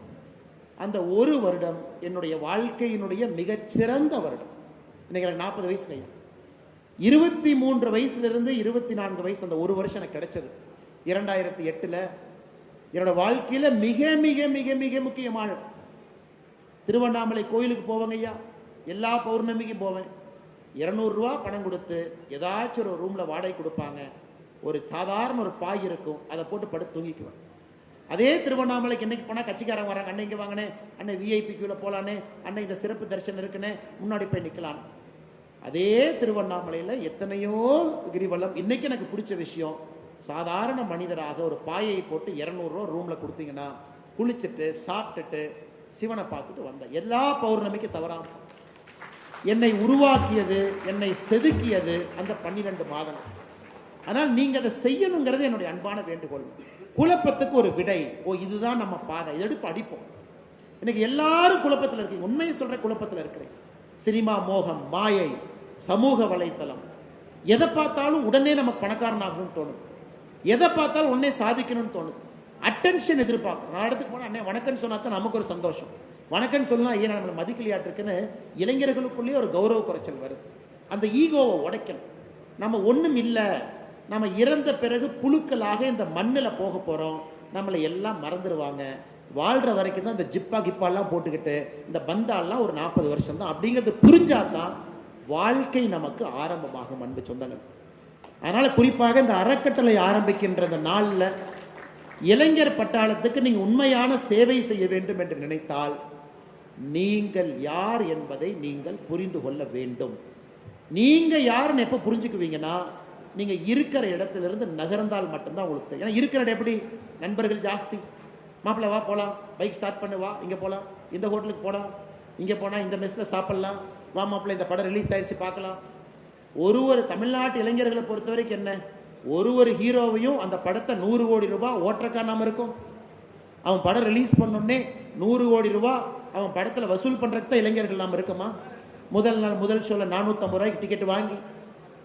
அந்த ஒரு வருடம் என்னுடைய வாழ்க்கையினுடைய மிகச்சிறந்த வருடம். இன்னைக்கு எனக்கு நாற்பது வயசு கையா இருபத்தி மூன்று வயசுலேருந்து இருபத்தி நான்கு வயசு அந்த ஒரு வருஷம் எனக்கு கிடைச்சது. இரண்டாயிரத்தி எட்டில் என்னோட வாழ்க்கையில் மிக மிக மிக மிக முக்கியமான திருவண்ணாமலை கோயிலுக்கு போவாங்க ஐயா. எல்லா பௌர்ணமிக்கும் போவேன். இரநூறுவா பணம் கொடுத்து ஏதாச்சும் ஒரு ரூமில் வாடகை கொடுப்பாங்க. ஒரு சாதாரண ஒரு பாய் இருக்கும். அதை போட்டு படுத்து தூங்கிக்குவேன். அதே திருவண்ணாமலைக்கு இன்னைக்கு போனால் கட்சிக்காரங்க வராங்க அன்னைக்கு வாங்கினேன் அண்ணன் அன்னை விஐபி கியூல போலானே அன்னை இந்த சிறப்பு தரிசனம் இருக்குன்னு முன்னாடி போய் நிற்கலான்னு அதே திருவண்ணாமலையில எத்தனையோ கிரிவலம் இன்னைக்கு எனக்கு பிடிச்ச விஷயம் சாதாரண மனிதராக ஒரு பாயை போட்டு 200 ரூபா ரூம்ல கொடுத்தீங்கன்னா குளிச்சுட்டு சாப்பிட்டுட்டு சிவனை பார்த்துட்டு வந்தேன். எல்லா பௌர்ணமிக்கு தவறாம என்னை உருவாக்கியது என்னை செதுக்கியது அந்த பன்னிரண்டு மாதம் ஆனால் நீங்க அதை செய்யணுங்கிறது என்னுடைய அன்பான வேண்டுகோள். குழப்பத்துக்கு ஒரு விடை. ஓ இதுதான் நம்ம பாதை. இதை எடுத்து அடிப்போம். இன்னைக்கு எல்லாரும் குழப்பத்தில் இருக்கீங்க. உண்மையை சொல்ற குழப்பத்தில் இருக்கிறேன் சினிமா மோகம் மாயை சமூக வலைத்தளம். எதை பார்த்தாலும் உடனே நமக்கு பணக்காரனாகணும்னு தோணுது எதை பார்த்தாலும் உடனே சாதிக்கணும்னு தோணுது அட்டென்ஷன் எதிர்பார்க்கும். நான் இடத்துக்கு போனால் அண்ணே வணக்கம்னு சொன்னா தான் நமக்கு ஒரு சந்தோஷம். வணக்கம்னு சொன்னா ஏன் நம்மளை மதிக்கலையாட்டிருக்குன்னு இளைஞர்களுக்குள்ளேயே ஒரு கௌரவ குறைச்சல் வருது. அந்த ஈகோவை உடைக்கணும். நம்ம ஒன்றும் இல்லை. நம்ம இறந்த பிறகு புழுக்களாக இந்த மண்ணில் போக போகிறோம் நம்மளை எல்லாம் மறந்துடுவாங்க வாழ்ற வரைக்கும் தான் இந்த ஜிப்பா கிப்பாலாம் போட்டுக்கிட்டு இந்த பந்தாலாம் ஒரு நாற்பது வருஷம் தான் அப்படிங்கிறது புரிஞ்சாதான் வாழ்க்கை நமக்கு ஆரம்பமாகும் அன்பு சொந்தங்கள். அதனால குறிப்பாக இந்த அறக்கட்டளை ஆரம்பிக்கின்ற இந்த நாளில் இளைஞர் பட்டாளத்துக்கு நீங்கள் உண்மையான சேவை செய்ய வேண்டும் என்று நினைத்தால் நீங்கள் யார் என்பதை நீங்கள் புரிந்து கொள்ள வேண்டும். நீங்கள் யாருன்னு எப்போ புரிஞ்சுக்குவீங்கன்னா நீங்கள் இருக்கிற இடத்துல இருந்து நகர்ந்தால் மட்டும்தான் உங்களுக்கு ஏன்னா இருக்கிற இடம் எப்படி? நண்பர்கள் ஜாஸ்தி. மாப்பிள்ள வா போலாம். பைக் ஸ்டார்ட் பண்ணு வா. இங்கே போகலாம் இந்த ஹோட்டலுக்கு போகலாம் இங்கே போனால் இந்த மெஸ்ஸில் சாப்பிட்லாம். வா மாப்பிள்ள இந்த படம் ரிலீஸ் ஆயிடுச்சு பார்க்கலாம். ஒரு ஒரு தமிழ்நாட்டு இளைஞர்களை பொறுத்த வரைக்கும் என்ன? ஒரு ஒரு ஹீரோவையும் அந்த படத்தை நூறு கோடி ரூபாய் ஓட்டக்கானாம இருக்கும். அவன் படம் ரிலீஸ் பண்ணோடனே நூறு கோடி ரூபாய் அவன் படத்தில் வசூல் பண்ணுறது தான் இளைஞர்கள் நாம் இருக்கமா? முதல் நாள் முதல் ஷோவில் நானூற்றம்பது ரூபாய்க்கு டிக்கெட் வாங்கி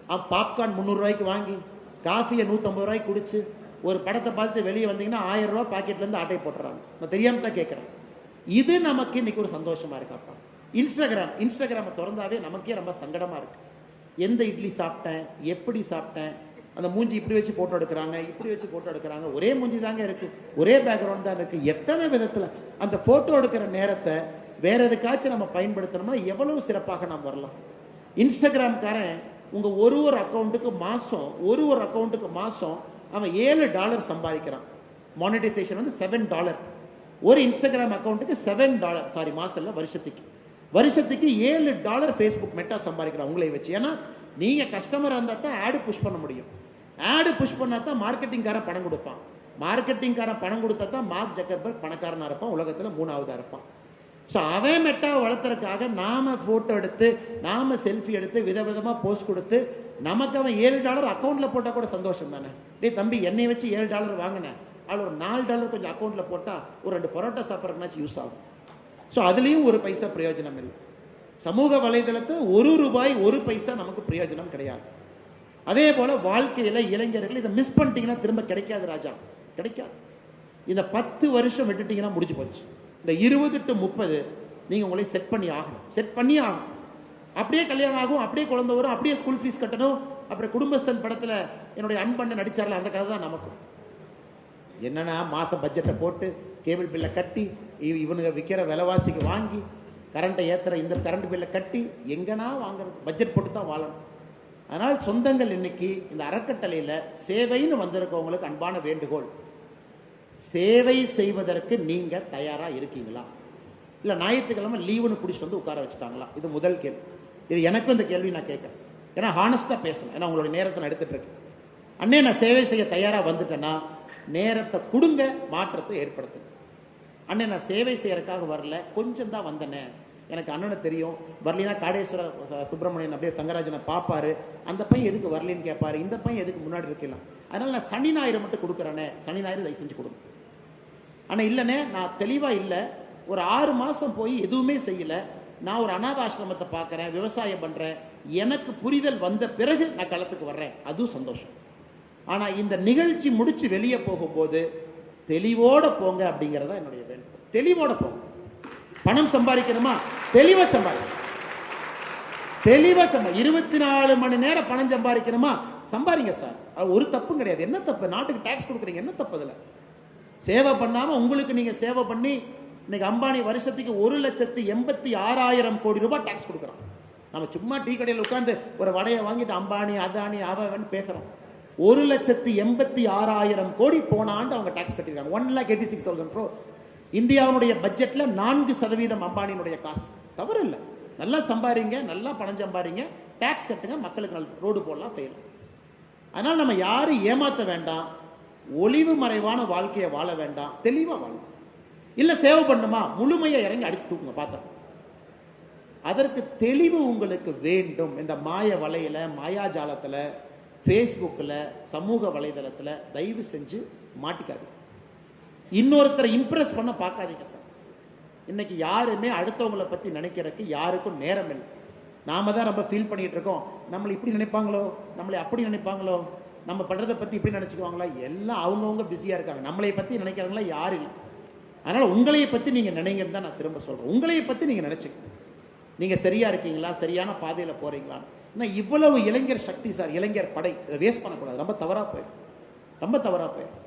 அவன் பாப்கார்ன் முந்நூறுரூவாய்க்கு வாங்கி காஃபியை நூற்றம்பது ரூபாய்க்கு குடிச்சு ஒரு படத்தை பார்த்து வெளியே வந்தீங்கன்னா ஆயிரம் ரூபாய் பாக்கெட்லேருந்து ஆட்டை போட்டுறாங்க. நான் தெரியாமல் தான் கேட்குறேன் இது நமக்கு இன்னைக்கு ஒரு சந்தோஷமா இருக்காப்பா இன்ஸ்டாகிராம் இன்ஸ்டாகிராமை திறந்தாவே நமக்கே ரொம்ப சங்கடமா இருக்கு. எந்த இட்லி சாப்பிட்டேன்? எப்படி சாப்பிட்டேன்? அந்த மூஞ்சி இப்படி வச்சு போட்டோ எடுக்கிறாங்க இப்படி வச்சு போட்டோ எடுக்கிறாங்க. ஒரே மூஞ்சி தாங்க இருக்கு. ஒரே பேக்ரவுண்ட் தான் இருக்கு. எத்தனை விதத்துல அந்த போட்டோ எடுக்கிற நேரத்தை வேற எதுக்காச்சும் நம்ம பயன்படுத்தணும்னா எவ்வளவு சிறப்பாக நாம் வரலாம். இன்ஸ்டாகிராம்காரன் உங்க ஒரு ஒரு அக்கௌண்ட்டுக்கு மாசம் ஒரு ஒரு அக்கௌண்ட்டுக்கு மாசம் அவன் ஏழு டாலர் சம்பாதிக்கிறான். மானிட்டைசேஷன் வந்து செவன் டாலர் ஒரு இன்ஸ்டாகிராம் அக்கௌண்ட்டுக்கு செவன் டாலர் சாரி மாசம் வருஷத்துக்கு. வருஷத்துக்கு ஏழு டாலர் ஃபேஸ்புக் மெட்டா சம்பாதிக்கிறான் உங்களை வச்சு. ஏன்னா நீங்க கஸ்டமர் இருந்தா தான் ஆடு புஷ் பண்ண முடியும். ஆடு புஷ் பண்ணா தான் மார்க்கெட்டிங்காரன் பணம் கொடுப்பான். மார்க்கெட்டிங்காரன் பணம் கொடுத்தா தான் மார்க் ஜக்கர்பர்க் பணக்காரனா இருப்பான். உலகத்துல மூணாவதா இருப்பான். ஸோ அவன் மெட்டா வளர்த்துறதுக்காக நாம ஃபோட்டோ எடுத்து நாம செல்ஃபி எடுத்து விதவிதமாக போஸ்ட் கொடுத்து நமக்கு அவன் ஏழு டாலர் அக்கௌண்ட்ல போட்டா கூட சந்தோஷம் தானே டேய் தம்பி என்னை வச்சு ஏழு டாலர் வாங்கினேன் அதில் ஒரு நாலு டாலர் கொஞ்சம் அக்கௌண்ட்ல போட்டா ஒரு ரெண்டு பரோட்டா சாப்பிட்றதுனாச்சும் யூஸ் ஆகும். ஸோ அதுலேயும் ஒரு பைசா பிரயோஜனம் இல்லை. சமூக வலைதளத்தை ஒரு ரூபாய் ஒரு பைசா நமக்கு பிரயோஜனம் கிடையாது. அதே போல வாழ்க்கையில இளைஞர்கள் இதை மிஸ் பண்ணிட்டீங்கன்னா திரும்ப கிடைக்காது ராஜா. கிடைக்காது. இந்த பத்து வருஷம் விட்டுட்டீங்கன்னா முடிஞ்சு போச்சு. இந்த இருபது டு முப்பது நீங்க உங்களை செட் பண்ணி ஆகணும். செட் பண்ணி ஆகணும். அப்படியே கல்யாணம் ஆகும் அப்படியே குழந்தை வரும் அப்படியே ஸ்கூல் ஃபீஸ் கட்டணும். அப்புறம் குடும்பஸ்தன் படத்தில் என்னுடைய அன்பண்ணன் நடிச்சார்ல அந்த கதை தான் நமக்கும். என்னன்னா மாத பட்ஜெட்டை போட்டு கேபிள் பில்லை கட்டி இவனுங்க விற்கிற விலைவாசிக்கு வாங்கி கரண்ட்டை ஏற்றுற இந்த கரண்ட் பில்லை கட்டி எங்கன்னா வாங்குறது பட்ஜெட் போட்டு தான் வாழணும். அதனால் சொந்தங்கள் இன்னைக்கு இந்த அறக்கட்டளையில் சேவைன்னு வந்திருக்கவங்களுக்கு அன்பான வேண்டுகோள். சேவை செய்வதற்கு நீங்கள் தயாராக இருக்கீங்களா? இல்லை ஞாயிற்றுக்கிழமை லீவுன்னு பிடிச்சிட்டு வந்து உட்கார வச்சுட்டாங்களா? இது முதல் கேள்வி. இது எனக்கும் இந்த கேள்வி நான் கேட்கறேன். ஏன்னா ஹானஸ்டா பேசணும். ஏன்னா உங்களுடைய நேரத்தை நான் எடுத்துட்டு இருக்கேன். அண்ணே நான் சேவை செய்ய தயாரா வந்துட்டேன்னா நேரத்தை கொடுங்க மாற்றத்தை ஏற்படுத்துங்க. அண்ணே நான் சேவை செய்யறதுக்காக வரல. கொஞ்சம் தான் வந்தனே. எனக்கு அண்ணனை தெரியும். வரலினா காடேஸ்வர சுப்பிரமணியன் அப்படியே தங்கராஜனை பார்ப்பாரு. அந்த பையன் எதுக்கு வரலின்னு கேட்பாரு. இந்த பையன் எதுக்கு முன்னாடி இருக்கலாம். அதனால நான் சனி ஞாயிறு மட்டும் கொடுக்குறேனே. சனி ஞாயிறு தயவு செஞ்சு கொடுங்க. ஆனால் இல்லைனே நான் தெளிவாக இல்லை. ஒரு ஆறு மாதம் போய் எதுவுமே செய்யல. நான் ஒரு அனாத பார்க்குறேன் விவசாயம் பண்றேன் எனக்கு புரிதல் வந்த பிறகு நான் களத்துக்கு வர்றேன். அதுவும் சந்தோஷம். ஆனா இந்த நிகழ்ச்சி முடிச்சு வெளியே போகும்போது தெளிவோட போங்க அப்படிங்கறதா என்னுடைய வேண்டுகோள். தெளிவோட போங்க. பணம் சம்பாதிக்கணுமா? தெளிவா சம்பாதிக்கணும் தெளிவா சம்பா இருபத்தி நாலு மணி நேரம் பணம் சம்பாதிக்கணுமா? சம்பாதிங்க சார். அது ஒரு தப்பும் கிடையாது. என்ன தப்பு? நாட்டுக்கு டேக்ஸ் கொடுக்குறீங்க. என்ன தப்பு அதில்? சேவை பண்ணாம உங்களுக்கு நீங்க சேவை பண்ணி இன்னைக்கு அம்பானி வருஷத்துக்கு ஒரு லட்சத்து எண்பத்தி ஆறாயிரம் கோடி ரூபாய் டாக்ஸ் கொடுக்குறான். நம்ம சும்மா டீ கடையில் உட்காந்து ஒரு வடையை வாங்கிட்டு அம்பானி அதானி அவன் பேசுறோம். ஒரு லட்சத்து எண்பத்தி ஆறாயிரம் கோடி போன ஆண்டு அவங்க டாக்ஸ் கட்டிருக்காங்க. One lakh eighty six thousand bro இந்தியாவுடைய பட்ஜெட்ல நான்கு சதவீதம் அம்பானியினுடைய காசு. தவறு இல்லை நல்லா சம்பாதிங்க நல்லா பணம் சம்பாரிங்க. டாக்ஸ் கட்டுங்க மக்களுக்கு நல்ல ரோடு போடலாம் செய்யலாம். அதனால நம்ம யாரும் ஏமாற்ற வேண்டாம். ஒளிவு மறைவான வாழ்க்கையை வாழ வேண்டாம். தெளிவாக வாழும் இல்லை சேவை பண்ணுமா? முழுமையாக இறங்கி அடிச்சு தூக்குங்க பார்த்தோம் அதற்கு தெளிவு உங்களுக்கு வேண்டும். இந்த மாய வலையில மாயாஜாலத்தில் ஃபேஸ்புக்கில் சமூக வலைதளத்தில் தயவு செஞ்சு மாட்டிக்காது இன்னொருத்தரை இம்ப்ரெஸ் பண்ண பார்க்காதீங்க சார் இன்னைக்கு யாருமே அடுத்தவங்களை பற்றி நினைக்கிறதுக்கு யாருக்கும் நேரம் இல்லை. நாம தான் ரொம்ப ஃபீல் பண்ணிட்டு இருக்கோம். நம்மளை இப்படி நினைப்பாங்களோ? நம்மளை அப்படி நினைப்பாங்களோ? நம்ம பண்ணுறதை பற்றி இப்படி நினச்சிக்குவாங்களா? எல்லாம் அவங்கவுங்க பிஸியாக இருக்காங்க. நம்மளை பற்றி நினைக்கிறவங்களா யாரும் இல்லை. அதனால உங்களைய பத்தி நீங்க நினைங்கன்னு தான் நான் திரும்ப சொல்றேன். உங்களைய பத்தி நீங்க நினைச்சுக்க நீங்க சரியா இருக்கீங்களா? சரியான பாதையில போறீங்களா? ஏன்னா இவ்வளவு இளைஞர் சக்தி சார் இளைஞர் படை. இதை வேஸ்ட் பண்ணக்கூடாது. ரொம்ப தவறா போயிடும் ரொம்ப தவறா போயிடும்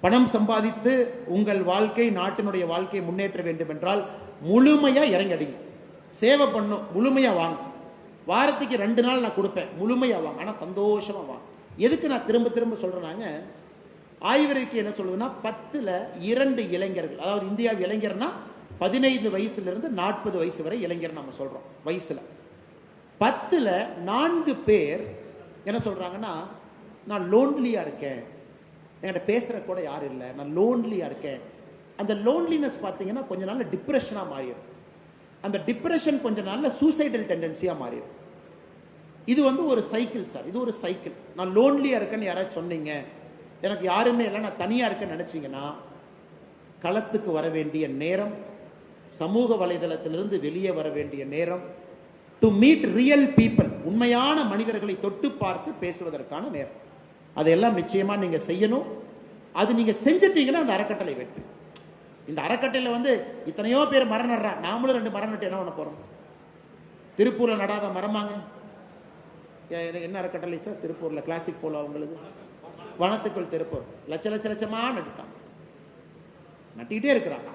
பணம் சம்பாதித்து உங்கள் வாழ்க்கை நாட்டினுடைய வாழ்க்கையை முன்னேற்ற வேண்டும் என்றால் முழுமையா இறங்கடிங்க. சேவை பண்ணும். முழுமையா வாங்க. வாரத்துக்கு ரெண்டு நாள் நான் கொடுப்பேன். முழுமையா வாங்க. ஆனா சந்தோஷமா வாங்க. எதுக்கு நான் திரும்ப திரும்ப சொல்கிறேனாங்க ஆய்வறிக்கை என்ன சொல்லுதுன்னா பத்துல இரண்டு இளைஞர்கள். அதாவது இந்தியா இளைஞர்னா பதினைந்து வயசுல இருந்து நாற்பது வயசு வரை இளைஞர் நம்ம சொல்றோம் வயசுல. பத்துல நான்கு பேர் என்ன சொல்றாங்கன்னா நான் லோன்லியா இருக்கேன். என்கிட்ட பேசுற கூட யாரும் இல்லை. நான் லோன்லியா இருக்கேன். அந்த லோன்லினஸ் பார்த்தீங்கன்னா கொஞ்ச நாள்ல டிப்ரெஷனா மாறிடும். அந்த டிப்ரெஷன் கொஞ்ச நாள்ல சூசைடல் டெண்டன்சியா மாறிடும். இது வந்து ஒரு சைக்கிள் சார் இது ஒரு சைக்கிள் நான் லோன்லியா இருக்கேன்னு யாராவது சொன்னீங்க. எனக்கு யாருமே இல்லை நான் தனியாக இருக்கேன்னு நினச்சிங்கன்னா களத்துக்கு வர வேண்டிய நேரம் சமூக வலைதளத்திலிருந்து வெளியே வர வேண்டிய நேரம் டு மீட் ரியல் பீப்புள் உண்மையான மனிதர்களை தொட்டு பார்த்து பேசுவதற்கான நேரம். அதையெல்லாம் நிச்சயமா நீங்க செய்யணும். அது நீங்க செஞ்சிட்டீங்கன்னா அந்த அறக்கட்டளை வெற்றி. இந்த அறக்கட்டளையில வந்து இத்தனையோ பேர் மரம் நடுறா நாமளும் ரெண்டு மரம் நட்டு என்ன பண்ண போறோம்? திருப்பூர்ல நடாத மரமாங்க. என்ன அறக்கட்டளை சார்? திருப்பூர்ல கிளாசிக் போல அவங்களுக்கு. வனத்துக்குள் திருப்பூர் லட்ச லட்ச லட்சமா நட்டுட்டான் நட்டிக்கிட்டே இருக்கிறாங்க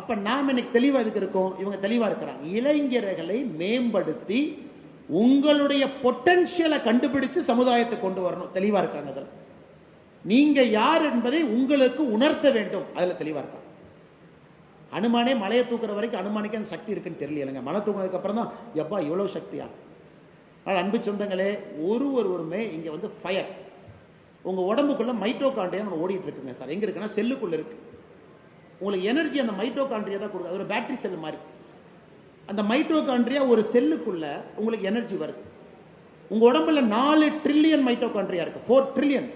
அப்ப நாம் இன்னைக்கு தெளிவா இதுக்கு இருக்கோம்? இவங்க தெளிவா இருக்கிறாங்க. இளைஞர்களை மேம்படுத்தி உங்களுடைய பொட்டன்ஷியலை கண்டுபிடிச்சு சமுதாயத்தை கொண்டு வரணும். தெளிவா இருக்காங்க அதில். நீங்க யார் என்பதை உங்களுக்கு உணர்த்த வேண்டும். அதுல தெளிவா இருக்காங்க. அனுமானே மலையை தூக்குற வரைக்கும் அனுமானிக்கு அந்த சக்தி இருக்குன்னு தெரியலங்க மலை தூக்குனதுக்கு அப்புறம் தான் எப்பா இவ்வளவு சக்தியா? ஆனால் அன்பு சொந்தங்களே ஒரு ஒருவருமே இங்க வந்து ஃபயர் உங்க உடம்புக்குள்ள மைட்டோகாண்ட்ரியா நம்ம ஓடிட்டு இருக்குங்க சார். எங்க இருக்குன்னா செல்லுக்குள்ள இருக்கு. உங்களுக்கு எனர்ஜி அந்த மைட்டோகாண்ட்ரியா தான் கொடுக்குது. அது ஒரு பேட்டரி செல் மாதிரி. அந்த மைட்டோகாண்ட்ரியா ஒரு செல்லுக்குள்ள உங்களுக்கு எனர்ஜி வருது. உங்க உடம்புல நாலு ட்ரில்லியன் மைட்டோகாண்ட்ரியா இருக்கு. ஃபோர் ட்ரில்லியன்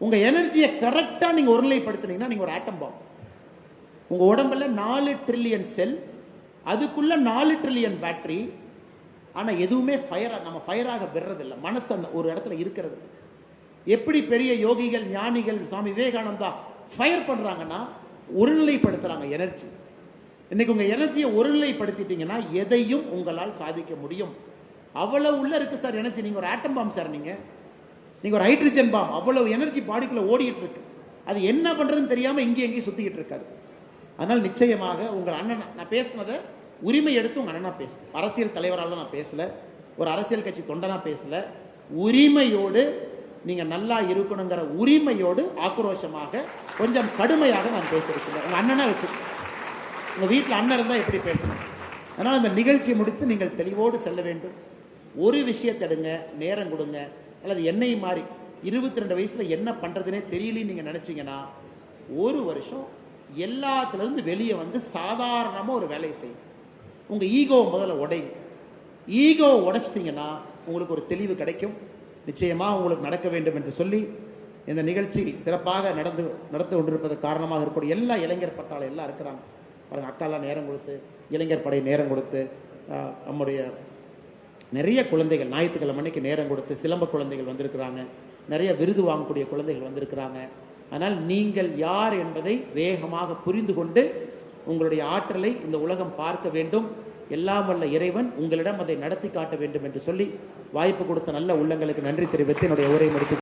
உங்க எனர்ஜியை கரெக்டா நீங்க ஒருநிலைப்படுத்தினீங்கன்னா நீங்க ஒரு ஆட்டம் பாம் உங்க உடம்புல நாலு ட்ரில்லியன் செல் அதுக்குள்ள நாலு ட்ரில்லியன் பேட்டரி ஆனா எதுவுமே ஃபயராக நம்ம ஃபயராக பெறது இல்லை மனசு அந்த ஒரு இடத்துல இருக்கிறது. எப்படி பெரிய யோகிகள் ஞானிகள் சுவாமி விவேகானந்தா ஃபயர் பண்றாங்கன்னா ஒருநிலைப்படுத்துறாங்க எனர்ஜி இன்னைக்கு உங்க எனர்ஜியை ஒருநிலைப்படுத்திட்டீங்கன்னா எதையும் உங்களால் சாதிக்க முடியும். அவ்வளவு உள்ள இருக்கு சார் எனர்ஜி நீங்க ஒரு ஆட்டம் பாம் சார் நீங்க. நீங்க ஒரு ஹைட்ரஜன் பாம் அவ்வளவு எனர்ஜி பாடிக்குள்ள ஓடிட்டு இருக்கு. அது என்ன பண்றதுன்னு தெரியாம இங்கே எங்கேயும் சுத்திக்கிட்டு இருக்காது. அதனால் நிச்சயமாக உங்கள் அண்ணன் நான் பேசுனதை உரிமை எடுத்து உங்கள் அண்ணனா பேசு. அரசியல் தலைவரால் நான் பேசல. ஒரு அரசியல் கட்சி தொண்டனா பேசல. உரிமையோடு நீங்க நல்லா இருக்கணுங்கிற உரிமையோடு ஆக்ரோஷமாக கொஞ்சம் கடுமையாக நான் பேசியிருக்கிறேன் உங்க அண்ணனா வச்சிருக்கேன் உங்க வீட்டில் அண்ணன் இருந்தா எப்படி பேசணும்? அதனால அந்த நிகழ்ச்சி முடித்து நீங்கள் தெளிவோடு செல்ல வேண்டும். ஒரு விஷயத்தை எடுங்க நேரம் கொடுங்க. அல்லது என்னை மாறி இருபத்தி ரெண்டு வயசுல என்ன பண்றதுனே தெரியலன்னு நீங்க நினைச்சீங்கன்னா ஒரு வருஷம் எல்லாத்துல இருந்து வெளியே வந்து சாதாரணமா ஒரு வேலையை செய்யும் உங்க ஈகோ முதல்ல உடையும் ஈகோ உடைச்சிட்டீங்கன்னா உங்களுக்கு ஒரு தெளிவு கிடைக்கும். நிச்சயமாக உங்களுக்கு நடக்க வேண்டும் என்று சொல்லி இந்த நிகழ்ச்சி சிறப்பாக நடந்து நடந்து கொண்டிருப்பதற்கு காரணமாக இருக்கக்கூடிய எல்லா இளைஞர் பட்டாளம் எல்லாம் இருக்கிறாங்க. பாருங்க அக்காலாம் நேரம் கொடுத்து இளைஞர் படை நேரம் கொடுத்து நம்முடைய நிறைய குழந்தைகள் ஞாயிற்றுக்கிழமை அன்னைக்கு நேரம் கொடுத்து சிலம்ப குழந்தைகள் வந்திருக்கிறாங்க. நிறைய விருது வாங்கக்கூடிய குழந்தைகள் வந்திருக்கிறாங்க. ஆனால் நீங்கள் யார் என்பதை வேகமாக புரிந்து கொண்டு உங்களுடைய ஆற்றலை இந்த உலகம் பார்க்க வேண்டும். எல்லாம் வல்ல இறைவன் உங்களிடம் அதை நடத்தி காட்ட வேண்டும் என்று சொல்லி வாய்ப்பு கொடுத்த நல்ல உள்ளங்களுக்கு நன்றி தெரிவித்து என்னுடைய உரை முடித்து